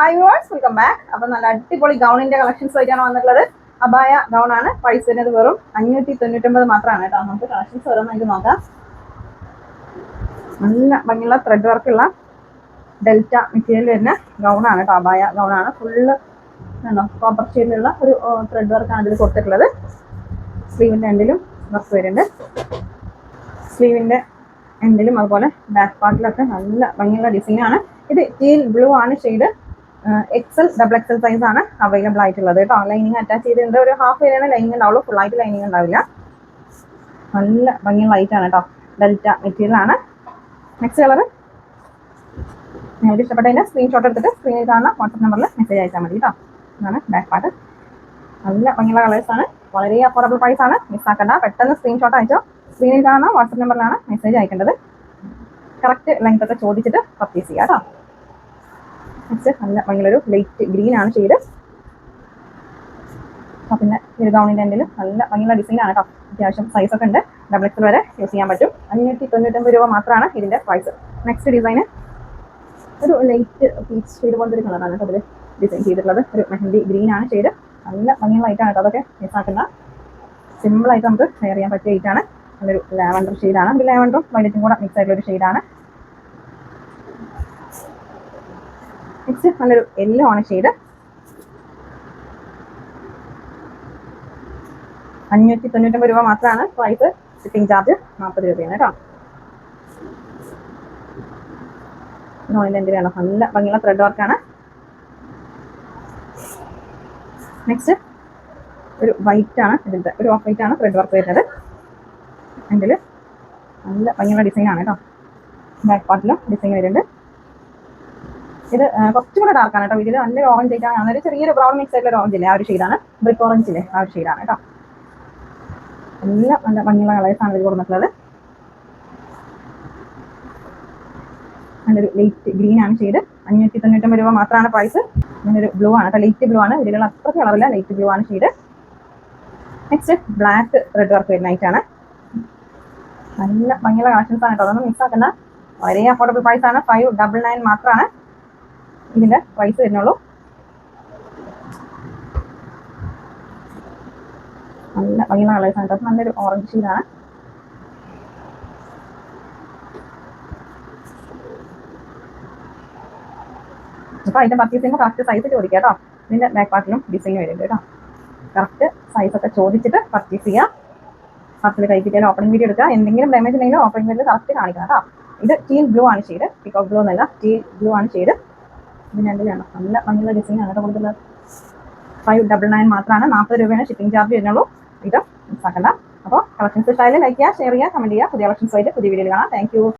Hi verse welcome back അപ്പൊ നല്ല അടിപൊളി ഗൗണിന്റെ കളക്ഷൻസ് ആയിട്ടാണ് വന്നിട്ടുള്ളത്. അബായ ഗൗൺ ആണ്. വരുന്നത് വെറും അഞ്ഞൂറ്റി തൊണ്ണൂറ്റൊമ്പത് മാത്രമാണ് കേട്ടോ. നമുക്ക് കളക്ഷൻസ് ഓരോന്നായിട്ട് നോക്കാം. നല്ല ഭംഗിയുള്ള ത്രെഡ് വർക്കുള്ള ഡെൽറ്റ മെറ്റീരിയൽ വരുന്ന ഗൗണാണ് കേട്ടോ. അബായ ഗൗണാണ് ഫുള്ള് കോപ്പർ ഷെയ്ഡിലുള്ള ഒരു ത്രെഡ് വർക്കാണ് ഇതിൽ കൊടുത്തിട്ടുള്ളത്. സ്ലീവിന്റെ എൻഡിലും വർക്ക് വരുന്നുണ്ട്. സ്ലീവിന്റെ എൻഡിലും അതുപോലെ ബാക്ക് പാർട്ടിലൊക്കെ നല്ല ഭംഗിയുള്ള ഡിസൈനാണ് ഇത് ടീൽ ബ്ലൂ ആണ് shade XL double XL size ആണ് അവൈലബിൾ ആയിട്ടുള്ളത് കേട്ടോ. ലൈനിങ് അറ്റാച്ച് ചെയ്തിട്ടുണ്ട്. ഒരു ഹാഫ് ഏരിയാണ് ലൈനിങ് ഉണ്ടാവുള്ളൂ. ഫുൾ ആയിട്ട് ലൈനിങ് ഉണ്ടാവില്ല. നല്ല ഭംഗിയുള്ള ലൈറ്റ് ആണ് കേട്ടോ. ഡെൽറ്റ മെറ്റീരിയൽ ആണ്. നെക്സ്റ്റ് കളർ നിങ്ങൾക്ക് ഇഷ്ടപ്പെട്ടതിന്റെ സ്ക്രീൻഷോട്ട് എടുത്തിട്ട് സ്ക്രീനിൽ കാണുന്ന വാട്സപ്പ് നമ്പറിൽ മെസ്സേജ് അയച്ചാൽ മതി കേട്ടോ. ഇതാണ് ബാക്ക് പാർട്ട് നല്ല ഭംഗിയുള്ള കളേഴ്സ് ആണ്. വളരെ അഫോർഡബിൾ പ്രൈസ് ആണ്. മിസ്സാക്കണ്ട പെട്ടെന്ന് സ്ക്രീൻഷോട്ട് അയച്ചോ. സ്ക്രീനിൽ കാണുന്ന വാട്സപ്പ് നമ്പറിലാണ് മെസ്സേജ് അയക്കേണ്ടത്. കറക്റ്റ് ലെങ്ത് ഒക്കെ ചോദിച്ചിട്ട് പർച്ചേസ് ചെയ്യാം കേട്ടോ. നെക്സ്റ്റ് നല്ല ഭംഗിയുള്ളൊരു ലൈറ്റ് ഗ്രീൻ ആണ് ഷെയ്ഡ് പിന്നെ ഒരു ഗൗണിന്റെ എൻഡിൽ നല്ല ഭംഗിയുള്ള ഡിസൈൻ ആണ് കേട്ടോ അത്യാവശ്യം ഒക്കെ ഉണ്ട്. ഡബിൾ എക്സ് വരെ യൂസ് ചെയ്യാൻ പറ്റും. അഞ്ഞൂറ്റി തൊണ്ണൂറ്റൊമ്പത് രൂപ മാത്രമാണ് ഇതിന്റെ പ്രൈസ് നെക്സ്റ്റ് ഡിസൈന് ഒരു ലൈറ്റ് പീച്ച് ഷെയ്ഡ് പോലത്തെ ഒരു കളറാണ് കേട്ടോ അതിൽ ഡിസൈൻ ചെയ്തിട്ടുള്ളത്. ഒരു മെഹന്തി ഗ്രീൻ ആണ് ഷെയ്ഡ് നല്ല ഭംഗിയുള്ള ലൈറ്റാണ് കേട്ടോ അതൊക്കെ മിസ്സാക്കുന്ന സിമ്പിളായിട്ട് നമുക്ക് ഷെയർ ചെയ്യാൻ പറ്റിയ ഐറ്റാണ് നല്ലൊരു ലാവൻഡർ ഷെയ്ഡാണ് ലാവൻഡറും വൈലറ്റും കൂടെ മിക്സ് ആയിട്ടുള്ള ഒരു ഷെയ്ഡാണ് നെക്സ്റ്റ് നല്ലൊരു യെല്ലോ ആണ് ഷെയ്ഡ് അഞ്ഞൂറ്റി തൊണ്ണൂറ്റൊമ്പത് രൂപ മാത്രമാണ് പ്രൈസ് ഷിപ്പിംഗ് ചാർജ് നാൽപ്പത് രൂപയാണ് കേട്ടോ. നോയിന്റെ വേണം നല്ല ഭംഗിയുള്ള ത്രെഡ് വർക്കാണ് നെക്സ്റ്റ് ഒരു വൈറ്റ് ആണ് ഇതിന്റെ. ഒരു ഓഫ് വൈറ്റ് ആണ് ത്രെഡ് വർക്ക് വരുന്നത്. ഇതിൽ നല്ല ഭംഗിയുള്ള ഡിസൈൻ ആണ് കേട്ടോ. ബാക്ക് പാർട്ടിലും ഡിസൈൻ വരുന്നുണ്ട്. ഇത് കുറച്ചും കൂടെ ഡാർക്കാണ് കേട്ടോ. ഇതിൽ നല്ലൊരു ഓറഞ്ച് ആയിട്ടാണ്. ഒരു ചെറിയൊരു ബ്രൗൺ മിക്സ് ആയിട്ടുള്ള ഓറഞ്ച് ഇല്ലേ? ആ ഒരു ഷെയ്ഡാണ് ബ്രിക്ക് ഓറഞ്ച് ഇല്ലേ? ആ ഒരു ഷെയ്ഡാണ് കേട്ടോ. എല്ലാം നല്ല ഭംഗിയുള്ള കളേഴ്സാണ് ഇത് കൊടുത്തിട്ടുള്ളത്. നല്ലൊരു ലൈറ്റ് ഗ്രീൻ ആണ് ഷെയ്ഡ് അഞ്ഞൂറ്റി തൊണ്ണൂറ്റൊമ്പത് രൂപ മാത്രമാണ് പ്രൈസ് അങ്ങനൊരു ബ്ലൂ ആണ്. കേട്ടോ ലൈറ്റ് ബ്ലൂ ആണ്. ഇതിലുള്ള അത്ര കളറില്ല ലൈറ്റ് ബ്ലൂ ആണ് shade next black red work വരുന്നതായിട്ടാണ് നല്ല ഭംഗിയുള്ള കളക്ഷൻസ് ആണ് കേട്ടോ. അതൊന്നും മിസ് ആക്കുന്ന വളരെ അഫോർഡബിൾ പ്രൈസ് ആണ്. ഫൈവ് ഡബിൾ നയൻ മാത്രമാണ് ഇതിന്റെ പ്രൈസ് വരുന്നുള്ളൂ. നല്ല ഭംഗിയുള്ള നല്ല കേട്ടോ. നല്ലൊരു ഓറഞ്ച് ഷീഡാണ് അപ്പോൾ അതിന്റെ പർച്ചേസ് ചെയ്യുമ്പോൾ കറക്റ്റ് സൈസ് ചോദിക്കുക കേട്ടോ. ഇതിന്റെ ബാക്ക് പാർട്ടിലും ഡിസൈൻ വരുന്നുണ്ട് കേട്ടോ. കറക്റ്റ് സൈസ് ഒക്കെ ചോദിച്ചിട്ട് പർച്ചേസ് ചെയ്യാം. ഫസ്റ്റിൽ കഴിപ്പിച്ചാൽ ഓപ്പണിംഗ് വീഡിയോ എടുക്കുക. എന്തെങ്കിലും ഡാമേജ് ഉണ്ടെങ്കിൽ ഓപ്പണിംഗ് വീഡിയോ കറക്റ്റ് കാണിക്കണം കേട്ടോ. ഇത് ടീൽ ബ്ലൂ ആണ് ഷെയ്ഡ് പിക്കോ ബ്ലൂ എന്നല്ല ടീൽ ബ്ലൂ ആണ് ഷെയ്ഡ് രണ്ട് നല്ല ഭംഗിയുള്ള ഡിസൈൻ ആണ്. കേട്ടോ കൊടുക്കുന്നത് ഫൈവ് ഡബിൾ നയൻ മാത്രമാണ് നാൽപ്പത് രൂപയാണ് ഷിപ്പിംഗ് ചാർജ് വരുന്നുള്ളൂ. ഇത് മിസ്സാക്കണ്ട അപ്പോൾ കളക്ഷൻസ് ഇഷ്ടമായാലും ലൈക്ക് ചെയ്യുക ഷെയർ ചെയ്യുക കമന്റ് ചെയ്യുക. പുതിയ കളക്ഷൻസ് ആയിട്ട് പുതിയ വീഡിയോയിൽ കാണാം. താങ്ക്